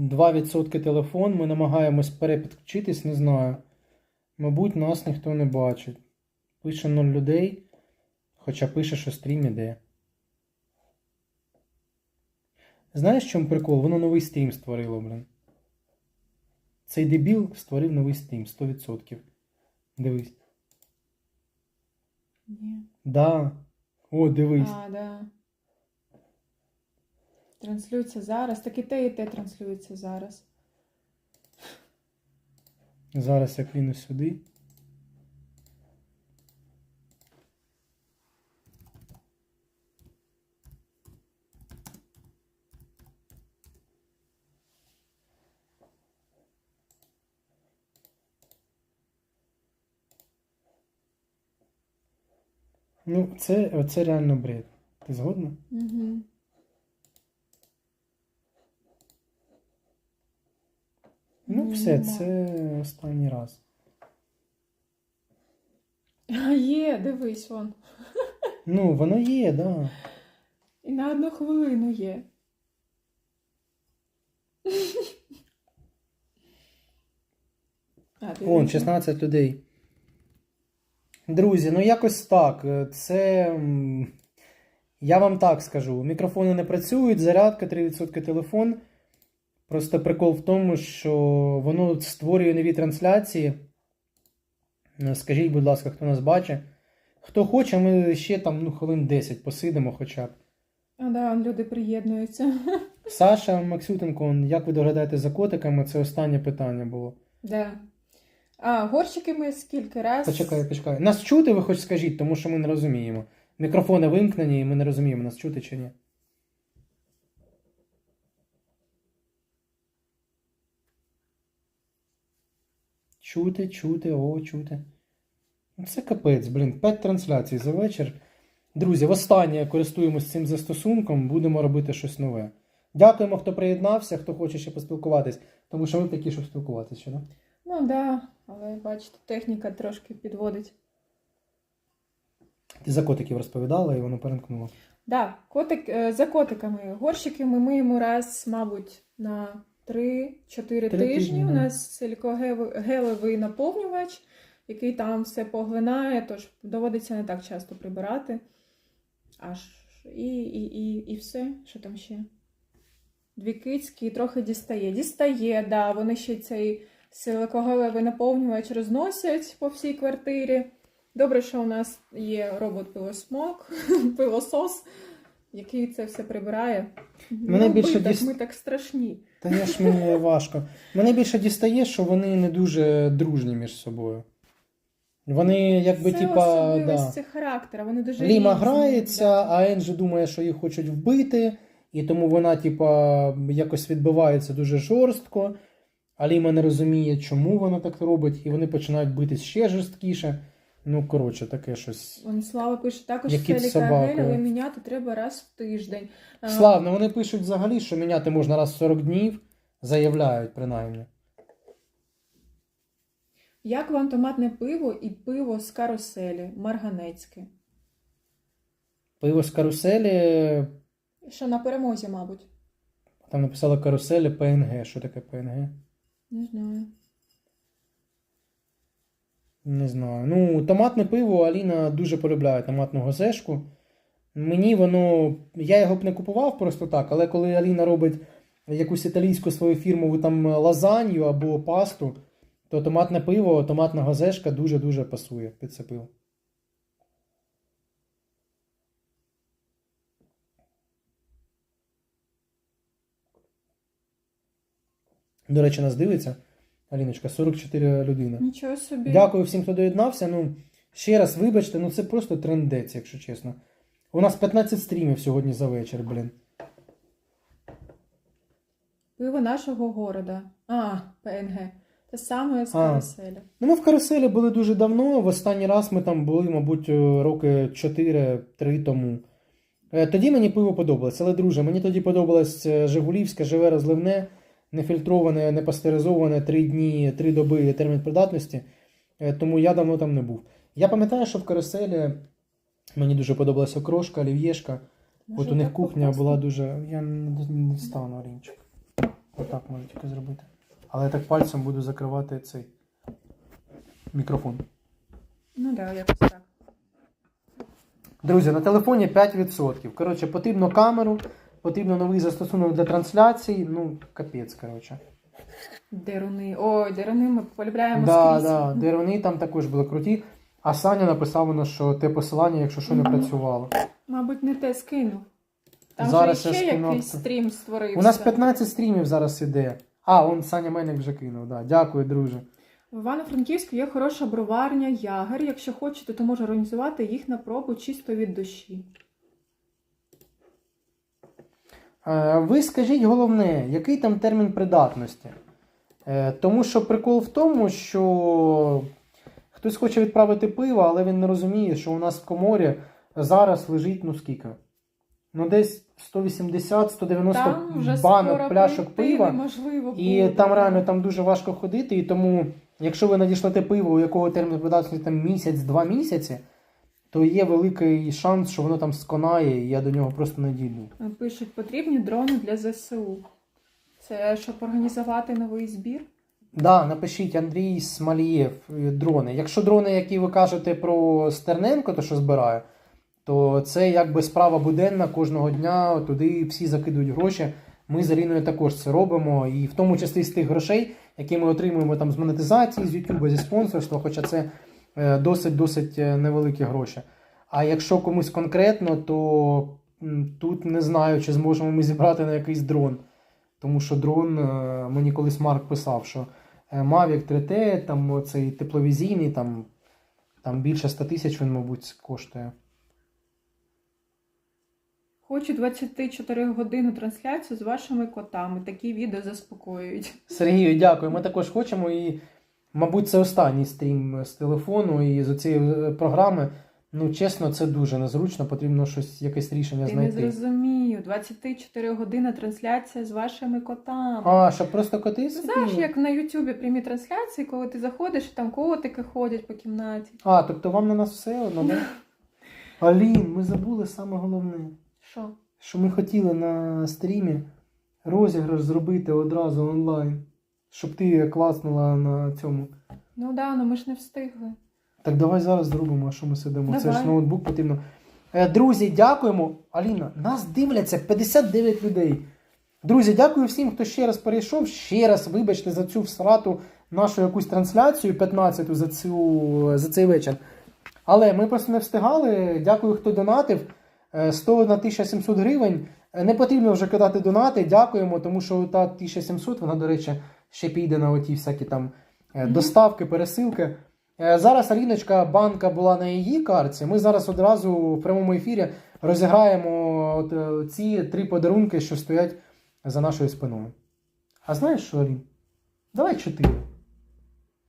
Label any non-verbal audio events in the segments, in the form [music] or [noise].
2% телефон, ми намагаємось перепідключитись, не знаю. Мабуть, нас ніхто не бачить. Пише 0 людей, хоча пише, що стрім іде. Знаєш, в чому прикол? Воно новий стрім створило, блін. Цей дебіл створив новий стрім 100%. Дивись. Ні. Да. О, дивись. А, да. Транслюється зараз. Так і те, і те транслюється зараз. Зараз я кліну сюди. Ну, це, це реально бред. Ти згодна? Угу. Ну, все, це останній раз. А є, дивись вон. Ну, воно є, да. І на одну хвилину є. А, Вон, 16 людей. Друзі, ну якось так. Е, Це. Я вам так скажу: мікрофони не працюють, зарядка 3% телефон. Просто прикол в тому, що воно створює нові трансляції. Скажіть, будь ласка, хто нас бачить. Хто хоче, ми ще там ну, хвилин 10 посидимо хоча б. А, да, люди приєднуються. [laughs] Саша Максютенко, як ви доглядаєте за котиками? Це останнє питання було. Да. А, горщики ми скільки раз. Почекай, почекай. Нас чути, ви хоч скажіть, тому що ми не розуміємо. Мікрофони вимкнені, і ми не розуміємо, нас чути чи ні. Чути, чути, о, чути. Ну, Це капець, блін. П'ять трансляцій за вечір. Друзі, востаннє користуємось цим застосунком, будемо робити щось нове. Дякуємо, хто приєднався, хто хоче ще поспілкуватись, тому що ми такі, щоб спілкуватися, чи не? Ну так, да, але бачите, техніка трошки підводить. Ти за котиків розповідала і воно перемкнуло. Да, котик, е, за котиками. Горщики ми миємо раз, мабуть, на 3-4 тижні. У нас силікогелевий наповнювач, який там все поглинає, тож доводиться не так часто прибирати. Аж і, і, і, і все, що там ще. Дві кицькі трохи дістає. Дістає, да, вони ще цей силикогелевий наповнювач розносять по всій квартирі. Добре, що у нас є робот-пилосмок, [laughs] пилосос, який це все прибирає. Мене Ну, більше так, ми так страшні. Та я ж мені важко. Мене більше дістає, що вони не дуже дружні між собою. Вони якби це типа. Да. особливості характера, вони дуже Ліма різні, грається, да. а Енджі думає, що їх хочуть вбити, і тому вона, типа, якось відбивається дуже жорстко. А Ліма не розуміє, чому вона так робить, і вони починають битись ще жорсткіше. Ну, коротше, таке щось. Вон Слава пише, також Як кіт з силікагель, собакою. але міняти треба раз в тиждень. А, Славно, вони пишуть взагалі, що міняти можна раз в 40 днів, заявляють принаймні. Як вам томатне пиво і пиво з каруселі, марганецьке? Пиво з каруселі, Що на перемозі, мабуть. там написали каруселі ПНГ. Що таке ПНГ? Не знаю. Не знаю. Ну, томатне пиво Аліна дуже полюбляє томатну газешку. Мені воно. Я його б не купував просто так, але коли Аліна робить якусь італійську свою фірмову там лазанью або пасту, то томатне пиво, томатна газешка дуже-дуже пасує під це пиво. До речі, нас дивиться. Аліночка, 44 людини. Нічого собі. Дякую всім, хто доєднався. Ну, ще раз вибачте, ну це просто трендець, якщо чесно. У нас 15 стрімів сьогодні за вечір, блін. Пиво нашого города. А, ПНГ. Те саме з каруселі. Ну, ми в каруселі були дуже давно. В останній раз ми там були, мабуть, е, роки 4-3 тому. Е, Тоді мені пиво подобалось. Але, друже, мені тоді подобалось е, Жигулівське, живе розливне, нефільтроване, не пастеризоване, 3 дні, 3 доби термін придатності. Е, Тому я давно там не був. Я пам'ятаю, що в каруселі мені дуже подобалася окрошка, олів'єшка. От у них кухня була дуже. Я не, стану Алінчик. Отак можу тільки зробити. Але я так пальцем буду закривати цей мікрофон. Ну да, якось так. Друзі, на телефоні 5%. Коротше, потрібно камеру, потрібно новий застосунок для трансляції. Ну, капець, коротше. Деруни. Ой, деруни ми полюбляємо Да, скрізь. да, деруни там також були круті. А Саня написав воно, що те посилання, якщо що, не працювало. Мабуть, не те скинув. Там Зараз же ще скину. якийсь стрім створився. У нас 15 стрімів зараз іде. А, он Саня Менник вже кинув, да. Дякую, друже. В Івано-Франківську є хороша броварня Ягер. Якщо хочете, то можу організувати їх на пробу чисто від душі. Е, Ви скажіть головне, який там термін придатності? Е, Тому що прикол в тому, що хтось хоче відправити пиво, але він не розуміє, що у нас в коморі зараз лежить, ну скільки? Ну, десь 180-190 банок пляшок пива. неможливо І буде. там реально там дуже важко ходити, і тому, якщо ви надішлете пиво, у якого термін придатності там місяць-два місяці, то є великий шанс, що воно там сконає, і я до нього просто не дійду. Пишуть, потрібні дрони для ЗСУ. Це щоб організувати новий збір. Да, напишіть Андрій Смалієв е, дрони. Якщо дрони, які ви кажете про Стерненко, то що збирає, то це якби справа буденна кожного дня. Туди всі закидують гроші. Ми з Аліною також це робимо, і в тому числі з тих грошей, які ми отримуємо там з монетизації, з YouTube, зі спонсорства, хоча це е, досить досить е, невеликі гроші. А якщо комусь конкретно, то тут не знаю, чи зможемо ми зібрати на якийсь дрон. Тому що дрон, е, мені колись Марк писав, що е, Mavic 3T, там цей тепловізійний, там, там більше 100 тисяч він, мабуть, коштує. Хочу 24 годину трансляцію з вашими котами. Такі відео заспокоюють. Сергію, дякую. Ми також хочемо. І, мабуть, це останній стрім з телефону і з цієї програми. Ну, чесно, це дуже незручно, потрібно щось, якесь рішення Ти не знайти. зрозумію. 24 години трансляція з вашими котами. А, щоб просто коти собі? Знаєш, як на Ютубі прямі трансляції, коли ти заходиш, і там котики ходять по кімнаті. А, тобто вам на нас все одно, да? [laughs] Алін, ми забули саме головне. Що? що ми хотіли на стрімі розіграш зробити одразу онлайн, щоб ти класнула на цьому. Ну да, ну ми ж не встигли. Так давай зараз зробимо, а що ми сидимо. Це ж ноутбук потрібно. Е, Друзі, дякуємо. Аліна, нас дивляться 59 людей. Друзі, дякую всім, хто ще раз перейшов. Ще раз вибачте за цю всрату нашу якусь трансляцію 15 за, цю, за цей вечір. Але ми просто не встигали. Дякую, хто донатив. Е, 100 на 1700 гривень. Е, Не потрібно вже кидати донати. Дякуємо, тому що та 1700, вона, до речі, ще піде на оті всякі там е, доставки, пересилки. Е, Зараз Аліночка банка була на її карті. Ми зараз одразу в прямому ефірі розіграємо от, е, ці три подарунки, що стоять за нашою спиною. А знаєш що, Алін? Давай чотири.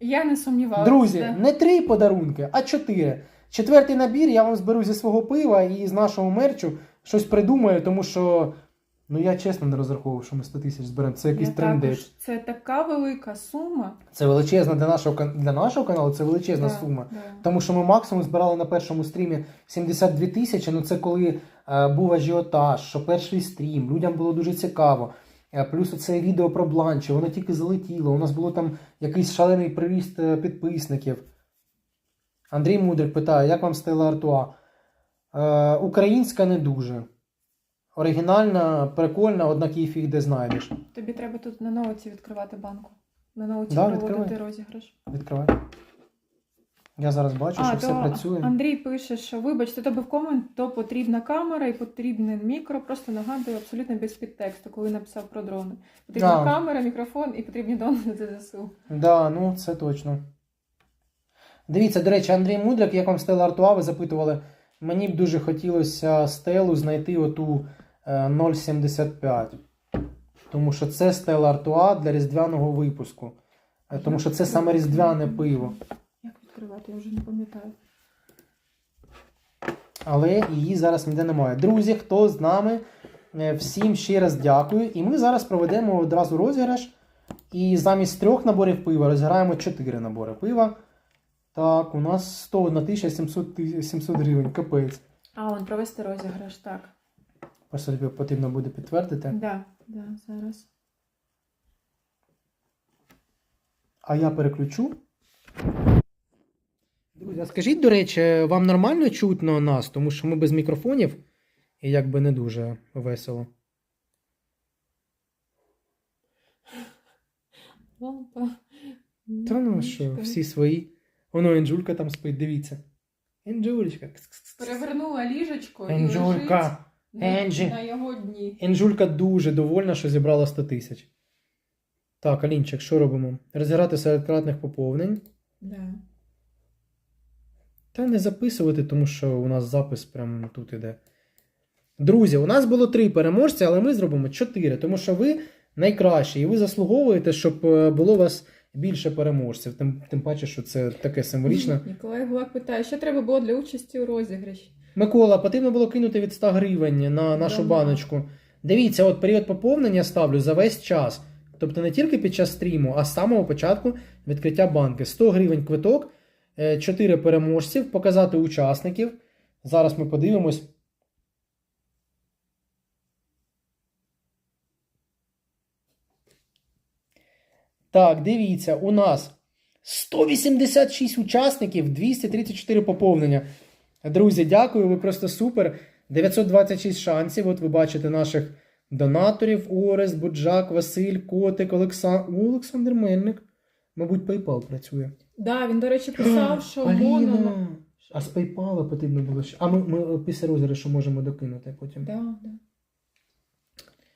Я не сумнівалася. Друзі, не три подарунки, а чотири. Четвертий набір я вам зберу зі свого пива і з нашого мерчу щось придумаю, тому що ну я чесно не розраховував, що ми 100 тисяч зберемо. Це якийсь трендець. Це така велика сума. Це величезна для нашого для нашого каналу, це величезна Да, сума. да. Тому що ми максимум збирали на першому стрімі 72 тисячі. Ну це коли е, був ажіотаж, що перший стрім, людям було дуже цікаво. Е, плюс оце відео про бланчі, воно тільки залетіло. У нас було там якийсь шалений приріст е, підписників. Андрій Мудрик питає, як вам Стелла Артуа? Е, українська не дуже. Оригінальна, прикольна, однак її фіг де знайдеш. Тобі треба тут на ноуті відкривати банку. На ноуті Да, проводити відкривай. розіграш. Відкривай. Я зараз бачу, що все працює. Андрій пише, що вибачте, тобі в комент то потрібна камера і потрібне мікро. Просто нагадую абсолютно без підтексту, коли написав про дрони. Потрібна Да. камера, мікрофон і потрібні дрони для ЗСУ. Да, ну це точно. Дивіться, до речі, Андрій Мудрик, як вам Стелла Артуа, ви запитували, мені б дуже хотілося стелу знайти оту е, 0,75. Тому що це Стелла Артуа для різдвяного випуску. Е, Тому що це саме різдвяне пиво. Як відкривати, я вже не пам'ятаю. Але її зараз ніде немає. Друзі, хто з нами, е, всім ще раз дякую. І ми зараз проведемо одразу розіграш. І замість трьох наборів пива розіграємо чотири набори пива. Так, у нас 100 на 1700 700 гривень. Капець. А, он провести розіграш, так. Просто тобі потрібно буде підтвердити. Да, да, зараз. А я переключу. Друзі, а скажіть, до речі, вам нормально чутно нас, тому що ми без мікрофонів і якби не дуже весело. Лампа. Та ну що, всі свої. Воно Енджулька там спить, дивіться. Енджулечка. Перевернула ліжечко і лежить на- Енджі. на його дні. Енджулька дуже довольна, що зібрала 100 тисяч. Так, Алінчик, що робимо? Розіграти серед кратних поповнень. Да. Та не записувати, тому що у нас запис прямо тут іде. Друзі, у нас було три переможця, але ми зробимо чотири, тому що ви найкращі, і ви заслуговуєте, щоб е, було у вас більше переможців. Тим, тим паче, що це таке символічно. Ніколай Гулак питає, що треба було для участі у розіграші? Микола, потрібно було кинути від 100 гривень на нашу Дома. баночку. Дивіться, от період поповнення ставлю за весь час. Тобто не тільки під час стріму, а з самого початку відкриття банки. 100 гривень квиток, 4 переможців, показати учасників. Зараз ми подивимось. Так, дивіться, у нас 186 учасників, 234 поповнення. Друзі, дякую, ви просто супер. 926 шансів. От ви бачите наших донаторів: Орест, Буджак, Василь, Котик, Олексан... О, Олександр Мельник. Мабуть, PayPal працює. Да, він, до речі, писав, що моно. Аліна! А з PayPal потрібно було ще. А ми, ми після розіграшу можемо докинути потім. Да, да.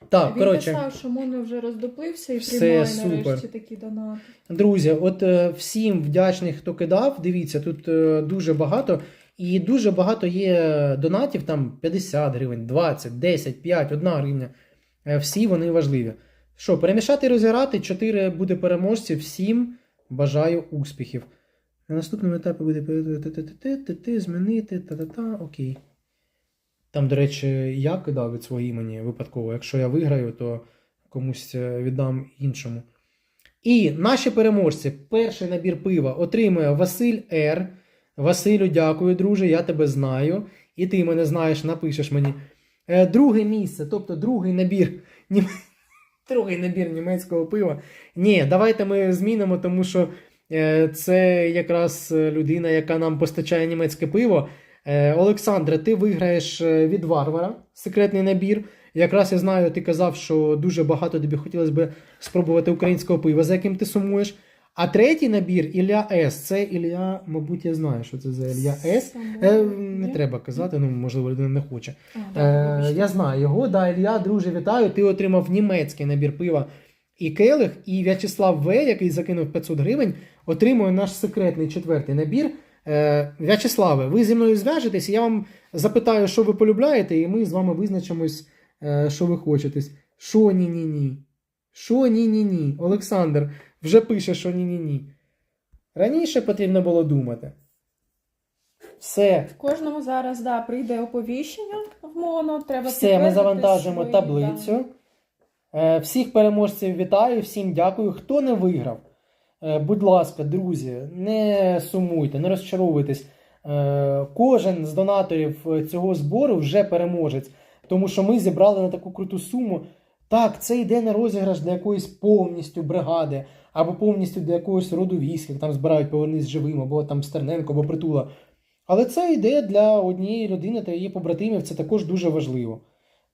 Так, він коротше. писав, що моно вже роздоплився і Все, приймає супер. нарешті такі донати. Друзі, от е, всім вдячний, хто кидав. Дивіться, тут е, дуже багато. І дуже багато є донатів, там 50 гривень, 20, 10, 5, 1 гривня. Е, Всі вони важливі. Що, перемішати і розіграти, 4 буде переможців. Всім бажаю успіхів. На наступному етапі буде ти змінити, та-та-та, окей. Там, до речі, я кидав від свого імені випадково. Якщо я виграю, то комусь е, віддам іншому. І наші переможці, перший набір пива отримує Василь Р. Василю, дякую, друже, я тебе знаю. І ти мене знаєш, напишеш мені. Е, Друге місце, тобто другий набір. [laughs] нім- Другий набір німецького пива. Ні, давайте ми змінимо, тому що е, це якраз людина, яка нам постачає німецьке пиво. Е, Олександре, ти виграєш е, від варвара секретний набір. Якраз я знаю, ти казав, що дуже багато тобі хотілося б спробувати українського пива, за яким ти сумуєш. А третій набір Ілля С. Це Ілля, мабуть, я знаю, що це за Ілля С. Е, не треба казати, ну можливо, людина не хоче. А, Е, я знаю його. Да, Ілля, друже, вітаю. Ти отримав німецький набір пива і келих. І В'ячеслав В, який закинув 500 гривень, отримує наш секретний четвертий набір. Е, В'ячеславе, ви зі мною зв'яжетесь, я вам запитаю, що ви полюбляєте, і ми з вами визначимось, е, що ви хочете. Що ні-ні-ні? Що ні-ні-ні? Олександр вже пише, що ні-ні-ні. Раніше потрібно було думати. Все. В кожному зараз да, прийде оповіщення в моно. Треба Все, ми завантажимо свої таблицю. дані. Е, Всіх переможців вітаю, всім дякую. Хто не виграв, будь ласка, друзі, не сумуйте, не розчаровуйтесь. Е, Кожен з донаторів е, цього збору вже переможець, тому що ми зібрали на таку круту суму. Так, це йде на розіграш для якоїсь повністю бригади, або повністю для якогось роду військ, як там збирають повернись живим, або там Стерненко, або притула. Але це йде для однієї людини та її побратимів, це також дуже важливо.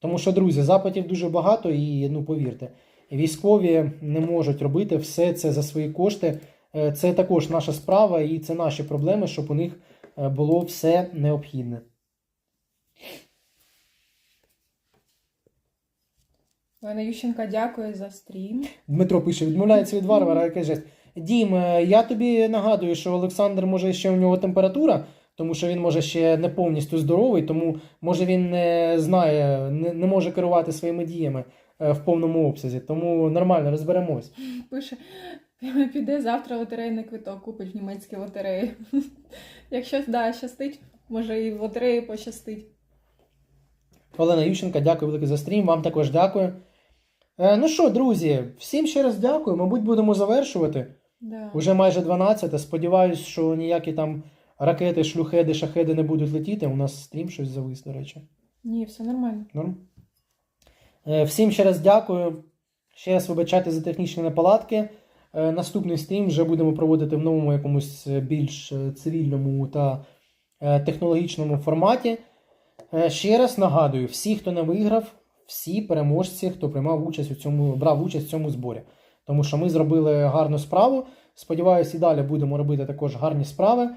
Тому що, друзі, запитів дуже багато, і ну повірте, військові не можуть робити все це за свої кошти. Е, Це також наша справа, і це наші проблеми, щоб у них е, було все необхідне. Олена Ющенка, дякую за стрім. Дмитро пише: відмовляється від варвара, яке жесть. Дім, е, я тобі нагадую, що Олександр може ще у нього температура, тому що він може ще не повністю здоровий, тому може він не знає, не, не може керувати своїми діями в повному обсязі. Тому нормально розберемось. Пише, піде завтра лотерейний квиток, купить в німецькій лотереї. [laughs] Якщо да, щастить, може і в лотереї пощастить. Олена Ющенка, дякую велике за стрім. Вам також дякую. Е, ну що, друзі, всім ще раз дякую. Мабуть, будемо завершувати. Да. Уже майже 12. Сподіваюсь, що ніякі там ракети, шлюхеди, шахеди не будуть летіти. У нас стрім щось завис, до речі. Ні, все нормально. Норм? Е, Всім ще раз дякую. Ще раз вибачайте за технічні неполадки. е, наступний стрім вже будемо проводити в новому якомусь е, більш цивільному та технологічному форматі. Ще раз нагадую: всі, хто не виграв, всі переможці, хто приймав участь у цьому, брав участь в цьому зборі. Тому що ми зробили гарну справу. Сподіваюсь, і далі будемо робити також гарні справи.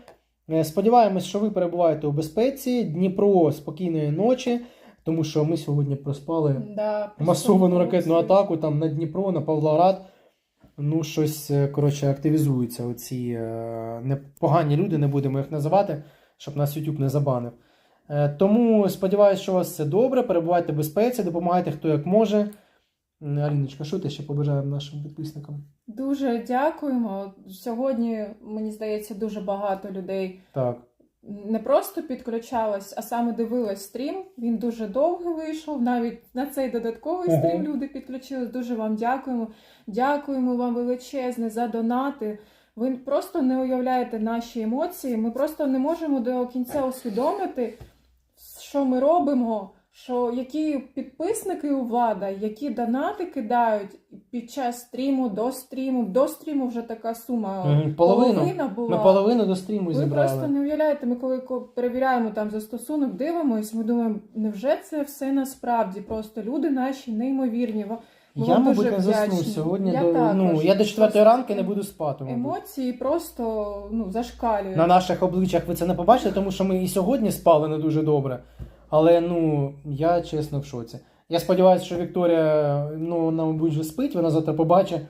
Сподіваємось, що ви перебуваєте у безпеці. Дніпро спокійної ночі, тому що ми сьогодні проспали Да, масовану ракетну атаку там на Дніпро, на Павлоград. Ну, щось, е, коротше, активізуються оці е, непогані люди, не будемо їх називати, щоб нас YouTube не забанив. Е, тому сподіваюся, що у вас все добре. Перебувайте в безпеці, допомагайте хто як може. Аліночка, що ти ще побажаємо нашим підписникам? Дуже дякуємо. Сьогодні, мені здається, дуже багато людей Так. Не просто підключалась, а саме дивилась стрім. Він дуже довгий вийшов. Навіть на цей додатковий Ого. стрім люди підключились. Дуже вам дякуємо. Дякуємо вам величезне за донати. Ви просто не уявляєте наші емоції. Ми просто не можемо до кінця усвідомити, що ми робимо. Що які підписники у влада, які донати кидають під час стріму, до стріму, до стріму вже така сума половину. половина була. Ми половину до стріму Ви зібрали. просто не уявляєте, ми коли перевіряємо там застосунок, дивимось, ми думаємо, невже це все насправді? Просто люди наші неймовірні. Ми Я, мабуть, не засну сьогодні. Я до, також. ну, я до четвертої ранки не буду спати. мабуть. Емоції просто ну, зашкалюють. На наших обличчях ви це не побачите, тому що ми і сьогодні спали не дуже добре. Але ну, я чесно в шоці. Я сподіваюся, що Вікторія, ну, мабуть, вже спить, вона завтра побачить.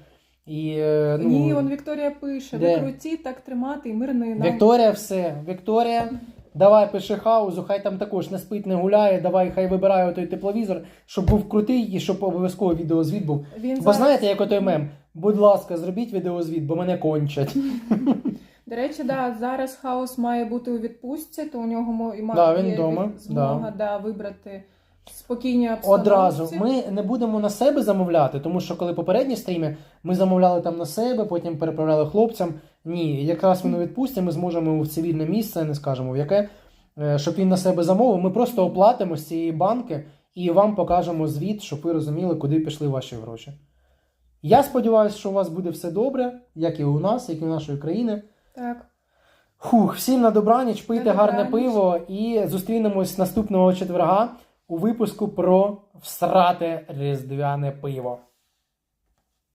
І, е, ну, Ні, он Вікторія пише, Де? ви круті, так тримати і мирний нам. Вікторія, все. Вікторія, давай пиши хаузу, хай там також не спить, не гуляє, давай хай вибирає той тепловізор, щоб був крутий і щоб обов'язково відеозвіт був. Він Бо зараз- знаєте, як отой мем? Будь ласка, зробіть відеозвіт, бо мене кончать. [laughs] До речі, да, зараз хаос має бути у відпустці, то у нього і ма- Да, він є вдома, змога да. вибрати спокійні обстановці. Одразу ми не будемо на себе замовляти, тому що коли попередні стріми ми замовляли там на себе, потім переправляли хлопцям. Ні, якраз він у відпустці, ми зможемо в цивільне місце, не скажемо в яке, е, щоб він на себе замовив. Ми просто оплатимо з цієї банки і вам покажемо звіт, щоб ви розуміли, куди пішли ваші гроші. Я сподіваюся, що у вас буде все добре, як і у нас, як і у нашої країни. Так. Хух, всім на добраніч, пийте На гарне добраніч. пиво і зустрінемось наступного четверга у випуску про всрате різдвяне пиво.